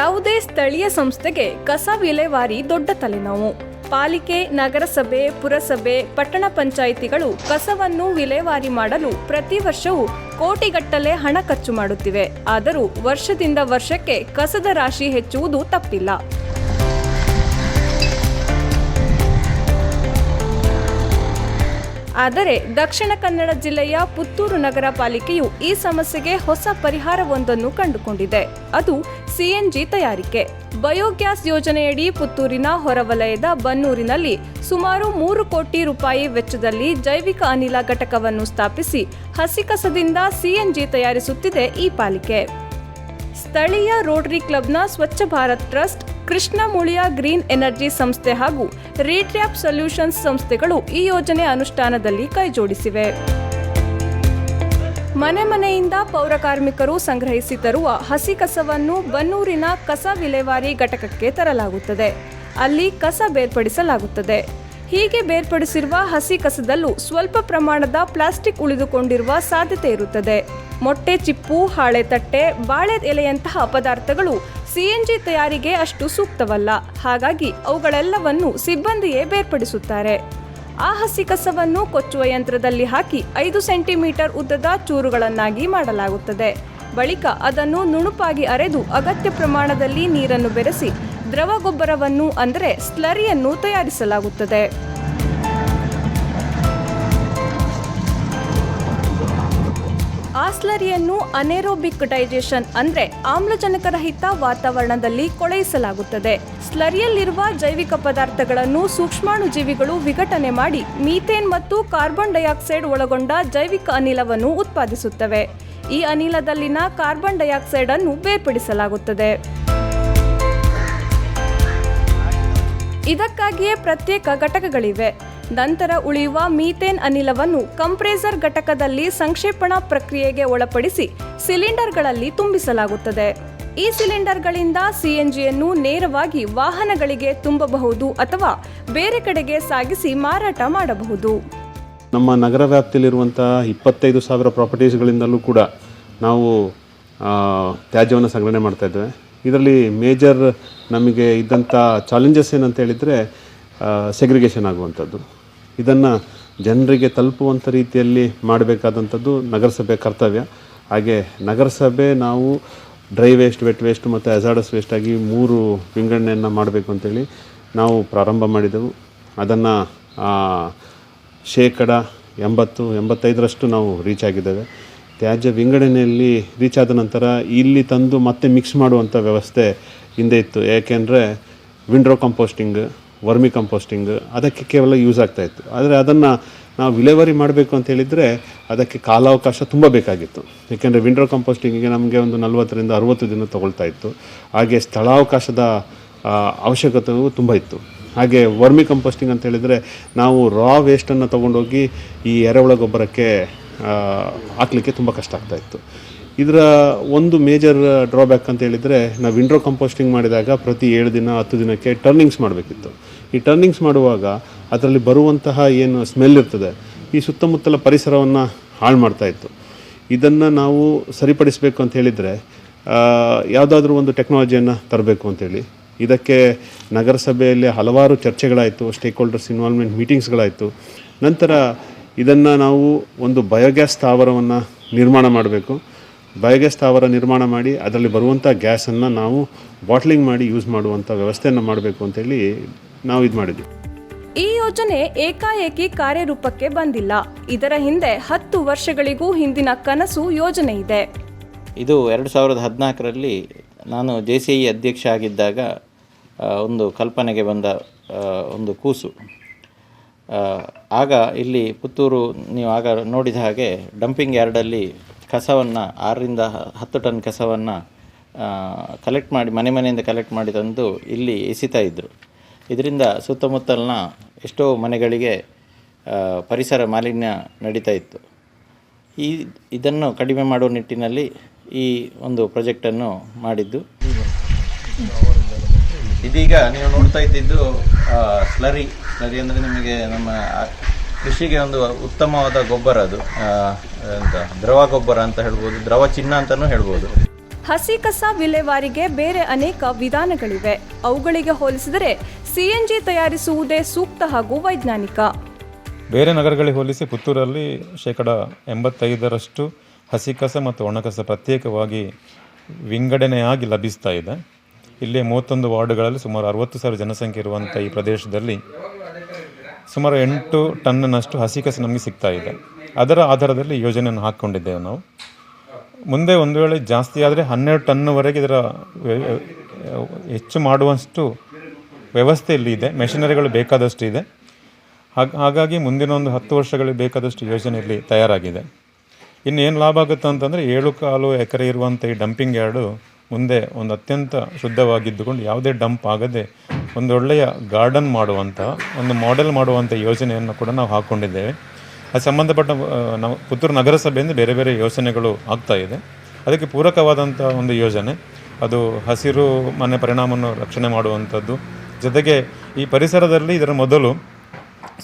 ಯಾವುದೇ ಸ್ಥಳೀಯ ಸಂಸ್ಥೆಗೆ ಕಸ ವಿಲೇವಾರಿ ದೊಡ್ಡ ತಲೆನೋವು. ಪಾಲಿಕೆ, ನಗರಸಭೆ, ಪುರಸಭೆ, ಪಟ್ಟಣ ಪಂಚಾಯಿತಿಗಳು ಕಸವನ್ನು ವಿಲೇವಾರಿ ಮಾಡಲು ಪ್ರತಿ ವರ್ಷವೂ ಕೋಟಿಗಟ್ಟಲೆ ಹಣ ಖರ್ಚು ಮಾಡುತ್ತಿವೆ. ಆದರೂ ವರ್ಷದಿಂದ ವರ್ಷಕ್ಕೆ ಕಸದ ರಾಶಿ ಹೆಚ್ಚುವುದು ತಪ್ಪಿಲ್ಲ. ಆದರೆ ದಕ್ಷಿಣ ಕನ್ನಡ ಜಿಲ್ಲೆಯ ಪುತ್ತೂರು ನಗರ ಪಾಲಿಕೆಯು ಈ ಸಮಸ್ಯೆಗೆ ಹೊಸ ಪರಿಹಾರವೊಂದನ್ನು ಕಂಡುಕೊಂಡಿದೆ. ಅದು ಸಿಎನ್ಜಿ ತಯಾರಿಕೆ. ಬಯೋಗ್ಯಾಸ್ ಯೋಜನೆಯಡಿ ಪುತ್ತೂರಿನ ಹೊರವಲಯದ ಬನ್ನೂರಿನಲ್ಲಿ ಸುಮಾರು ಮೂರು ಕೋಟಿ ರೂಪಾಯಿ ವೆಚ್ಚದಲ್ಲಿ ಜೈವಿಕ ಅನಿಲ ಘಟಕವನ್ನು ಸ್ಥಾಪಿಸಿ ಹಸಿ ಕಸದಿಂದ ಸಿಎನ್ಜಿ ತಯಾರಿಸುತ್ತಿದೆ ಈ ಪಾಲಿಕೆ. ಸ್ಥಳೀಯ ರೋಟರಿ ಕ್ಲಬ್ನ Swachh Bharat trust, Krishna Muliya green energy ಸಂಸ್ಥೆ ಹಾಗೂ ರೀಟ್ರ್ಯಾಪ್ ಸೊಲ್ಯೂಷನ್ಸ್ ಸಂಸ್ಥೆಗಳು ಈ ಯೋಜನೆ ಅನುಷ್ಠಾನದಲ್ಲಿ ಕೈಜೋಡಿಸಿವೆ. ಮನೆ ಮನೆಯಿಂದ ಪೌರ ಕಾರ್ಮಿಕರು ಸಂಗ್ರಹಿಸಿ ತರುವ ಹಸಿ ಕಸವನ್ನು ಬನ್ನೂರಿನ ಕಸ ವಿಲೇವಾರಿ ಘಟಕಕ್ಕೆ ತರಲಾಗುತ್ತದೆ. ಅಲ್ಲಿ ಕಸ ಬೇರ್ಪಡಿಸಲಾಗುತ್ತದೆ. ಹೀಗೆ ಬೇರ್ಪಡಿಸಿರುವ ಹಸಿ ಕಸದಲ್ಲೂ ಸ್ವಲ್ಪ ಪ್ರಮಾಣದ ಪ್ಲಾಸ್ಟಿಕ್ ಉಳಿದುಕೊಂಡಿರುವ ಸಾಧ್ಯತೆ ಇರುತ್ತದೆ. ಮೊಟ್ಟೆ ಚಿಪ್ಪು, ಹಾಳೆ ತಟ್ಟೆ, ಬಾಳೆ ಎಲೆಯಂತಹ ಪದಾರ್ಥಗಳು ಸಿಎನ್ಜಿ ತಯಾರಿಗೆ ಅಷ್ಟು ಸೂಕ್ತವಲ್ಲ. ಹಾಗಾಗಿ ಅವುಗಳೆಲ್ಲವನ್ನು ಸಿಬ್ಬಂದಿಯೇ ಬೇರ್ಪಡಿಸುತ್ತಾರೆ. ಆ ಹಸಿ ಕಸವನ್ನು ಕೊಚ್ಚುವ ಯಂತ್ರದಲ್ಲಿ ಹಾಕಿ ಐದು ಸೆಂಟಿಮೀಟರ್ ಉದ್ದದ ಚೂರುಗಳನ್ನಾಗಿ ಮಾಡಲಾಗುತ್ತದೆ. ಬಳಿಕ ಅದನ್ನು ನುಣುಪಾಗಿ ಅರೆದು ಅಗತ್ಯ ಪ್ರಮಾಣದಲ್ಲಿ ನೀರನ್ನು ಬೆರೆಸಿ ದ್ರವ ಗೊಬ್ಬರವನ್ನು ಅಂದರೆ ಸ್ಲರಿಯನ್ನು ತಯಾರಿಸಲಾಗುತ್ತದೆ. ಆ ಸ್ಲರಿಯನ್ನು ಅನೆರೋಬಿಕ್ ಡೈಜೆಷನ್ ಅಂದರೆ ಆಮ್ಲಜನಕರಹಿತ ವಾತಾವರಣದಲ್ಲಿ ಕೊಳೆಯಿಸಲಾಗುತ್ತದೆ. ಸ್ಲರಿಯಲ್ಲಿರುವ ಜೈವಿಕ ಪದಾರ್ಥಗಳನ್ನು ಸೂಕ್ಷ್ಮಾಣು ಜೀವಿಗಳು ವಿಘಟನೆ ಮಾಡಿ ಮೀಥೇನ್ ಮತ್ತು ಕಾರ್ಬನ್ ಡೈಆಕ್ಸೈಡ್ ಒಳಗೊಂಡ ಜೈವಿಕ ಅನಿಲವನ್ನು ಉತ್ಪಾದಿಸುತ್ತವೆ. ಈ ಅನಿಲದಲ್ಲಿನ ಕಾರ್ಬನ್ ಡೈಆಕ್ಸೈಡ್ ಅನ್ನು ಬೇರ್ಪಡಿಸಲಾಗುತ್ತದೆ. ಇದಕ್ಕಾಗಿಯೇ ಪ್ರತ್ಯೇಕ ಘಟಕಗಳಿವೆ. ನಂತರ ಉಳಿಯುವ ಮೀಥೇನ್ ಅನಿಲವನ್ನು ಕಂಪ್ರೆಸರ್ ಘಟಕದಲ್ಲಿ ಸಂಕ್ಷೇಪಣಾ ಪ್ರಕ್ರಿಯೆಗೆ ಒಳಪಡಿಸಿ ಸಿಲಿಂಡರ್ಗಳಲ್ಲಿ ತುಂಬಿಸಲಾಗುತ್ತದೆ. ಈ ಸಿಲಿಂಡರ್ಗಳಿಂದ ಸಿಎನ್ಜಿಯನ್ನು ನೇರವಾಗಿ ವಾಹನಗಳಿಗೆ ತುಂಬಬಹುದು ಅಥವಾ ಬೇರೆ ಕಡೆಗೆ ಸಾಗಿಸಿ ಮಾರಾಟ ಮಾಡಬಹುದು. ನಮ್ಮ ನಗರ ವ್ಯಾಪ್ತಿಯಲ್ಲಿರುವಂತಹ ಇಪ್ಪತ್ತೈದು ಸಾವಿರ ಪ್ರಾಪರ್ಟೀಸ್ಗಳಿಂದಲೂ ಕೂಡ ನಾವು ತ್ಯಾಜ್ಯವನ್ನು ಸಂಗ್ರಹಣೆ ಮಾಡ್ತಾ ಇದ್ದೇವೆ. ಇದರಲ್ಲಿ ಮೇಜರ್ ನಮಗೆ ಇದ್ದಂಥ ಚಾಲೆಂಜಸ್ ಏನಂತ ಹೇಳಿದರೆ ಸೆಗ್ರಿಗೇಷನ್ ಆಗುವಂಥದ್ದು. ಇದನ್ನು ಜನರಿಗೆ ತಲುಪುವಂಥ ರೀತಿಯಲ್ಲಿ ಮಾಡಬೇಕಾದಂಥದ್ದು ನಗರಸಭೆ ಕರ್ತವ್ಯ. ಹಾಗೆ ನಗರಸಭೆ ನಾವು ಡ್ರೈ ವೇಸ್ಟ್ ವೆಟ್ ವೇಸ್ಟ್ ಮತ್ತು ಅಜಾಡಸ್ ವೇಸ್ಟ್ ಆಗಿ ಮೂರು ವಿಂಗಡಣೆಯನ್ನು ಮಾಡಬೇಕು ಅಂತೇಳಿ ನಾವು ಪ್ರಾರಂಭ ಮಾಡಿದೆವು. ಅದನ್ನು ಶೇಕಡ ಎಂಬತ್ತು, ಎಂಬತ್ತೈದರಷ್ಟು ನಾವು ರೀಚ್ ಆಗಿದ್ದೇವೆ. ತ್ಯಾಜ್ಯ ವಿಂಗಡಣೆಯಲ್ಲಿ ರೀಚ್ ಆದ ನಂತರ ಇಲ್ಲಿ ತಂದು ಮತ್ತೆ ಮಿಕ್ಸ್ ಮಾಡುವಂಥ ವ್ಯವಸ್ಥೆ ಹಿಂದೆ ಇತ್ತು. ಏಕೆಂದರೆ ವಿಂಡ್ರೋ ಕಂಪೋಸ್ಟಿಂಗ್ ವರ್ಮಿ ಕಂಪೋಸ್ಟಿಂಗ್ ಅದಕ್ಕೆ ಕೇವಲ ಯೂಸ್ ಆಗ್ತಾ ಇತ್ತು. ಆದರೆ ಅದನ್ನು ನಾವು ವಿಲೇವರಿ ಮಾಡಬೇಕು ಅಂತ ಹೇಳಿದರೆ ಅದಕ್ಕೆ ಕಾಲಾವಕಾಶ ತುಂಬ ಬೇಕಾಗಿತ್ತು. ಏಕೆಂದರೆ ವಿಂಡ್ರೋ ಕಂಪೋಸ್ಟಿಂಗಿಗೆ ನಮಗೆ ಒಂದು ನಲವತ್ತರಿಂದ ಅರುವತ್ತು ದಿನ ತೊಗೊಳ್ತಾ ಇತ್ತು. ಹಾಗೆ ಸ್ಥಳಾವಕಾಶದ ಅವಶ್ಯಕತೆಯು ತುಂಬ ಇತ್ತು. ಹಾಗೆ ವರ್ಮಿ ಕಂಪೋಸ್ಟಿಂಗ್ ಅಂತ ಹೇಳಿದರೆ ನಾವು ರಾ ವೇಸ್ಟನ್ನು ತೊಗೊಂಡೋಗಿ ಈ ಎರೆಹುಳ ಗೊಬ್ಬರಕ್ಕೆ ಹಾಕ್ಲಿಕ್ಕೆ ತುಂಬ ಕಷ್ಟ ಆಗ್ತಾ ಇತ್ತು. ಇದರ ಒಂದು ಮೇಜರ್ ಡ್ರಾಬ್ಯಾಕ್ ಅಂತ ಹೇಳಿದರೆ, ನಾವು ವಿಂಡ್ರೋ ಕಂಪೋಸ್ಟಿಂಗ್ ಮಾಡಿದಾಗ ಪ್ರತಿ ಏಳು ದಿನ, ಹತ್ತು ದಿನಕ್ಕೆ ಟರ್ನಿಂಗ್ಸ್ ಮಾಡಬೇಕಿತ್ತು. ಈ ಟರ್ನಿಂಗ್ಸ್ ಮಾಡುವಾಗ ಅದರಲ್ಲಿ ಬರುವಂತಹ ಏನು ಸ್ಮೆಲ್ ಇರ್ತದೆ, ಈ ಸುತ್ತಮುತ್ತಲ ಪರಿಸರವನ್ನು ಹಾಳು ಮಾಡ್ತಾ ಇತ್ತು. ಇದನ್ನು ನಾವು ಸರಿಪಡಿಸಬೇಕು ಅಂತ ಹೇಳಿದರೆ ಯಾವುದಾದ್ರೂ ಒಂದು ಟೆಕ್ನಾಲಜಿಯನ್ನು ತರಬೇಕು ಅಂತೇಳಿ ಇದಕ್ಕೆ ನಗರಸಭೆಯಲ್ಲಿ ಹಲವಾರು ಚರ್ಚೆಗಳಾಯಿತು ಸ್ಟೇಕ್ ಹೋಲ್ಡರ್ಸ್ ಇನ್ವಾಲ್ವ್ಮೆಂಟ್ ಮೀಟಿಂಗ್ಸ್ಗಳಾಯಿತು ನಂತರ ಇದನ್ನು ನಾವು ಒಂದು ಬಯೋಗ್ಯಾಸ್ ಸ್ಥಾವರವನ್ನು ನಿರ್ಮಾಣ ಮಾಡಬೇಕು. ಬಯೋಗ್ಯಾಸ್ ಸ್ಥಾವರ ನಿರ್ಮಾಣ ಮಾಡಿ ಅದರಲ್ಲಿ ಬರುವಂಥ ಗ್ಯಾಸನ್ನು ನಾವು ಬಾಟ್ಲಿಂಗ್ ಮಾಡಿ ಯೂಸ್ ಮಾಡುವಂಥ ವ್ಯವಸ್ಥೆಯನ್ನು ಮಾಡಬೇಕು ಅಂತೇಳಿ ನಾವು ಇದು ಮಾಡಿದ್ವಿ. ಈ ಯೋಜನೆ ಏಕಾಏಕಿ ಕಾರ್ಯರೂಪಕ್ಕೆ ಬಂದಿಲ್ಲ. ಇದರ ಹಿಂದೆ ಹತ್ತು ವರ್ಷಗಳಿಗೂ ಹಿಂದಿನ ಕನಸು ಯೋಜನೆ ಇದೆ. ಇದು ಎರಡು ಸಾವಿರದ ಹದಿನಾಲ್ಕರಲ್ಲಿ ನಾನು ಜೆ ಸಿ ಇ ಅಧ್ಯಕ್ಷ ಆಗಿದ್ದಾಗ ಒಂದು ಕಲ್ಪನೆಗೆ ಬಂದ ಒಂದು ಕೂಸು. ಆಗ ಇಲ್ಲಿ ಪುತ್ತೂರು ನೀವು ಆಗ ನೋಡಿದ ಹಾಗೆ ಡಂಪಿಂಗ್ ಯಾರ್ಡಲ್ಲಿ ಕಸವನ್ನು ಆರರಿಂದ ಹತ್ತು ಟನ್ ಕಸವನ್ನು ಕಲೆಕ್ಟ್ ಮಾಡಿ ಮನೆ ಮನೆಯಿಂದ ಕಲೆಕ್ಟ್ ಮಾಡಿ ತಂದು ಇಲ್ಲಿ ಎಸಿತಾ ಇದ್ದರು ಇದರಿಂದ ಸುತ್ತಮುತ್ತಲಿನ ಎಷ್ಟೋ ಮನೆಗಳಿಗೆ ಪರಿಸರ ಮಾಲಿನ್ಯ ನಡೀತಾ ಇತ್ತು. ಈ, ಇದನ್ನು ಕಡಿಮೆ ಮಾಡುವ ನಿಟ್ಟಿನಲ್ಲಿ ಈ ಒಂದು ಪ್ರಾಜೆಕ್ಟನ್ನು ಮಾಡಿದ್ದು. ಇದೀಗ ನೀವು ನೋಡ್ತಾ ಇದ್ದಿದ್ದು ಸ್ಲರಿ. ಸ್ಲರಿ ಅಂದರೆ ನಿಮಗೆ ನಮ್ಮ ಕೃಷಿಗೆ ಒಂದು ಉತ್ತಮವಾದ ಗೊಬ್ಬರ ಅದು. ಎಂತ ದ್ರವ ಗೊಬ್ಬರ ಅಂತ ಹೇಳ್ಬೋದು ದ್ರವ ಚಿನ್ನ ಅಂತಲೂ ಹೇಳ್ಬೋದು. ಹಸಿ ಕಸ ವಿಲೇವಾರಿಗೆ ಬೇರೆ ಅನೇಕ ವಿಧಾನಗಳಿವೆ. ಅವುಗಳಿಗೆ ಹೋಲಿಸಿದರೆ ಸಿಎನ್ಜಿ ತಯಾರಿಸುವುದೇ ಸೂಕ್ತ ಹಾಗೂ ವೈಜ್ಞಾನಿಕ. ಬೇರೆ ನಗರಗಳಿಗೆ ಹೋಲಿಸಿ ಪುತ್ತೂರಲ್ಲಿ ಶೇಕಡ ಎಂಬತ್ತೈದರಷ್ಟು ಹಸಿ ಕಸ ಮತ್ತು ಒಣಕಸ ಪ್ರತ್ಯೇಕವಾಗಿ ವಿಂಗಡಣೆಯಾಗಿ ಲಭಿಸ್ತಾ ಇದೆ. ಇಲ್ಲಿ ಮೂವತ್ತೊಂದು ವಾರ್ಡ್ಗಳಲ್ಲಿ ಸುಮಾರು ಅರವತ್ತು ಸಾವಿರ ಜನಸಂಖ್ಯೆ ಇರುವಂಥ ಈ ಪ್ರದೇಶದಲ್ಲಿ ಸುಮಾರು ಎಂಟು ಟನ್ನಷ್ಟು ಹಸಿ ಕಸ ನಮಗೆ ಸಿಗ್ತಾ ಇದೆ. ಅದರ ಆಧಾರದಲ್ಲಿ ಯೋಜನೆಯನ್ನು ಹಾಕ್ಕೊಂಡಿದ್ದೇವೆ ನಾವು. ಮುಂದೆ ಒಂದು ವೇಳೆ ಜಾಸ್ತಿ ಆದರೆ ಹನ್ನೆರಡು ಟನ್ವರೆಗೆ ಇದರ ಹೆಚ್ಚು ಮಾಡುವಷ್ಟು ವ್ಯವಸ್ಥೆ ಇಲ್ಲಿ ಇದೆ. ಮೆಷಿನರಿಗಳು ಬೇಕಾದಷ್ಟು ಇದೆ. ಹಾಗಾಗಿ ಮುಂದಿನ ಒಂದು ಹತ್ತು ವರ್ಷಗಳಿಗೆ ಬೇಕಾದಷ್ಟು ಯೋಜನೆ ಇಲ್ಲಿ ತಯಾರಾಗಿದೆ. ಇನ್ನೇನು ಲಾಭ ಆಗುತ್ತೆ ಅಂತಂದರೆ ಏಳು ಕಾಲು ಎಕರೆ ಇರುವಂಥ ಈ ಡಂಪಿಂಗ್ ಯಾರ್ಡು ಮುಂದೆ ಒಂದು ಅತ್ಯಂತ ಶುದ್ಧವಾಗಿದ್ದುಕೊಂಡು ಯಾವುದೇ ಡಂಪ್ ಆಗದೆ ಒಂದು ಒಳ್ಳೆಯ ಗಾರ್ಡನ್ ಮಾಡುವಂಥ, ಒಂದು ಮಾಡೆಲ್ ಮಾಡುವಂಥ ಯೋಜನೆಯನ್ನು ಕೂಡ ನಾವು ಹಾಕ್ಕೊಂಡಿದ್ದೇವೆ ಅದು ಸಂಬಂಧಪಟ್ಟ ನಾವು ಪುತ್ತೂರು ನಗರಸಭೆಯಿಂದ ಬೇರೆ ಬೇರೆ ಯೋಜನೆಗಳು ಆಗ್ತಾ ಇದೆ. ಅದಕ್ಕೆ ಪೂರಕವಾದಂಥ ಒಂದು ಯೋಜನೆ. ಅದು ಹಸಿರು ಮನೆ ಪರಿಣಾಮವನ್ನು ರಕ್ಷಣೆ ಮಾಡುವಂಥದ್ದು. ಜೊತೆಗೆ ಈ ಪರಿಸರದಲ್ಲಿ ಇದರ ಮೊದಲು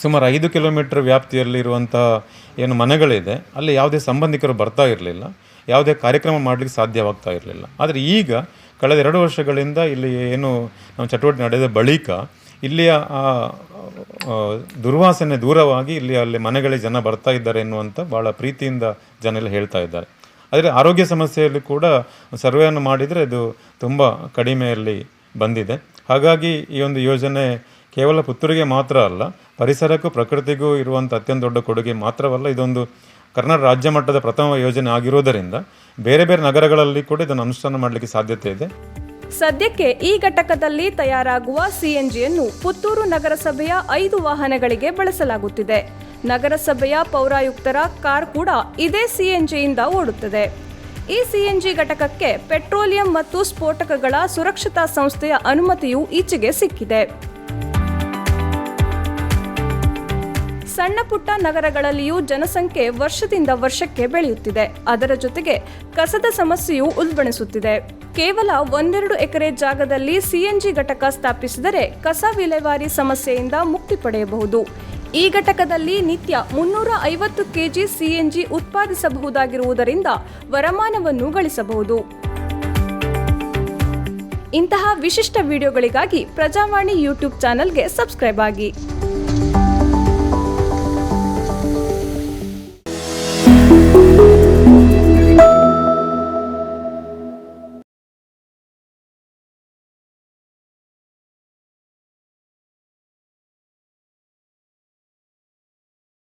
ಸುಮಾರು ಐದು ಕಿಲೋಮೀಟರ್ ವ್ಯಾಪ್ತಿಯಲ್ಲಿ ಇರುವಂತಹ ಏನು ಮನೆಗಳಿದೆ, ಅಲ್ಲಿ ಯಾವುದೇ ಸಂಬಂಧಿಕರು ಬರ್ತಾ ಇರಲಿಲ್ಲ. ಯಾವುದೇ ಕಾರ್ಯಕ್ರಮ ಮಾಡಲಿಕ್ಕೆ ಸಾಧ್ಯವಾಗ್ತಾ ಇರಲಿಲ್ಲ. ಆದರೆ ಈಗ ಕಳೆದ ಎರಡು ವರ್ಷಗಳಿಂದ ಇಲ್ಲಿ ಏನು ನಮ್ಮ ಚಟುವಟಿಕೆ ನಡೆದ ಬಳಿಕ ಇಲ್ಲಿಯ ಆ, ದುರ್ವಾಸನೆ ದೂರವಾಗಿ ಇಲ್ಲಿ ಅಲ್ಲಿ ಮನೆಗಳಿಗೆ ಜನ ಬರ್ತಾ ಇದ್ದಾರೆ ಎನ್ನುವಂಥ ಭಾಳ ಪ್ರೀತಿಯಿಂದ ಜನ ಎಲ್ಲ ಹೇಳ್ತಾ ಇದ್ದಾರೆ. ಆದರೆ ಆರೋಗ್ಯ ಸಮಸ್ಯೆಯಲ್ಲಿ ಕೂಡ ಸರ್ವೆಯನ್ನು ಮಾಡಿದರೆ ಇದು ತುಂಬ ಕಡಿಮೆಯಲ್ಲಿ ಬಂದಿದೆ. ಹಾಗಾಗಿ ಈ ಒಂದು ಯೋಜನೆ ಕೇವಲ ಪುತ್ತೂರಿಗೆ ಮಾತ್ರ ಅಲ್ಲ ಪರಿಸರಕ್ಕೂ ಪ್ರಕೃತಿಗೂ ಇರುವಂಥ ಅತ್ಯಂತ ದೊಡ್ಡ ಕೊಡುಗೆ ಮಾತ್ರವಲ್ಲ ಇದೊಂದು ಕರ್ನಾಟಕ ರಾಜ್ಯ ಮಟ್ಟದ ಪ್ರಥಮ ಯೋಜನೆ ಆಗಿರುವುದರಿಂದ ಬೇರೆ ಬೇರೆ ನಗರಗಳಲ್ಲಿ ಕೂಡ ಇದನ್ನು ಅನುಷ್ಠಾನ ಮಾಡಲಿಕ್ಕೆ ಸಾಧ್ಯತೆ ಇದೆ. ಸದ್ಯಕ್ಕೆ ಈ ಘಟಕದಲ್ಲಿ ತಯಾರಾಗುವ ಸಿಎನ್ಜಿಯನ್ನು ಪುತ್ತೂರು ನಗರಸಭೆಯ ಐದು ವಾಹನಗಳಿಗೆ ಬಳಸಲಾಗುತ್ತಿದೆ. ನಗರಸಭೆಯ ಪೌರಾಯುಕ್ತರ ಕಾರ್ ಕೂಡ ಇದೇ ಸಿಎನ್ಜಿಯಿಂದ ಓಡುತ್ತದೆ. ಈ ಸಿಎನ್ಜಿ ಘಟಕಕ್ಕೆ ಪೆಟ್ರೋಲಿಯಂ ಮತ್ತು ಸ್ಫೋಟಕಗಳ ಸುರಕ್ಷತಾ ಸಂಸ್ಥೆಯ ಅನುಮತಿಯೂ ಈಚೆಗೆ ಸಿಕ್ಕಿದೆ. ಸಣ್ಣ ಪುಟ್ಟ ನಗರಗಳಲ್ಲಿಯೂ ಜನಸಂಖ್ಯೆ ವರ್ಷದಿಂದ ವರ್ಷಕ್ಕೆ ಬೆಳೆಯುತ್ತಿದೆ. ಅದರ ಜೊತೆಗೆ ಕಸದ ಸಮಸ್ಯೆಯೂ ಉಲ್ಬಣಿಸುತ್ತಿದೆ. ಕೇವಲ ಒಂದೆರಡು ಎಕರೆ ಜಾಗದಲ್ಲಿ ಸಿಎನ್ಜಿ ಘಟಕ ಸ್ಥಾಪಿಸಿದರೆ ಕಸ ವಿಲೇವಾರಿ ಸಮಸ್ಯೆಯಿಂದ ಮುಕ್ತಿ ಪಡೆಯಬಹುದು. ಈ ಘಟಕದಲ್ಲಿ ನಿತ್ಯ ಮುನ್ನೂರ ಐವತ್ತು ಕೆಜಿ ಸಿಎನ್ಜಿ ಉತ್ಪಾದಿಸಬಹುದಾಗಿರುವುದರಿಂದ ವರಮಾನವನ್ನು ಗಳಿಸಬಹುದು. ಇಂತಹ ವಿಶಿಷ್ಟ ವಿಡಿಯೋಗಳಿಗಾಗಿ ಪ್ರಜಾವಾಣಿ ಯೂಟ್ಯೂಬ್ ಚಾನೆಲ್ಗೆ ಸಬ್ಸ್ಕ್ರೈಬ್ ಆಗಿ.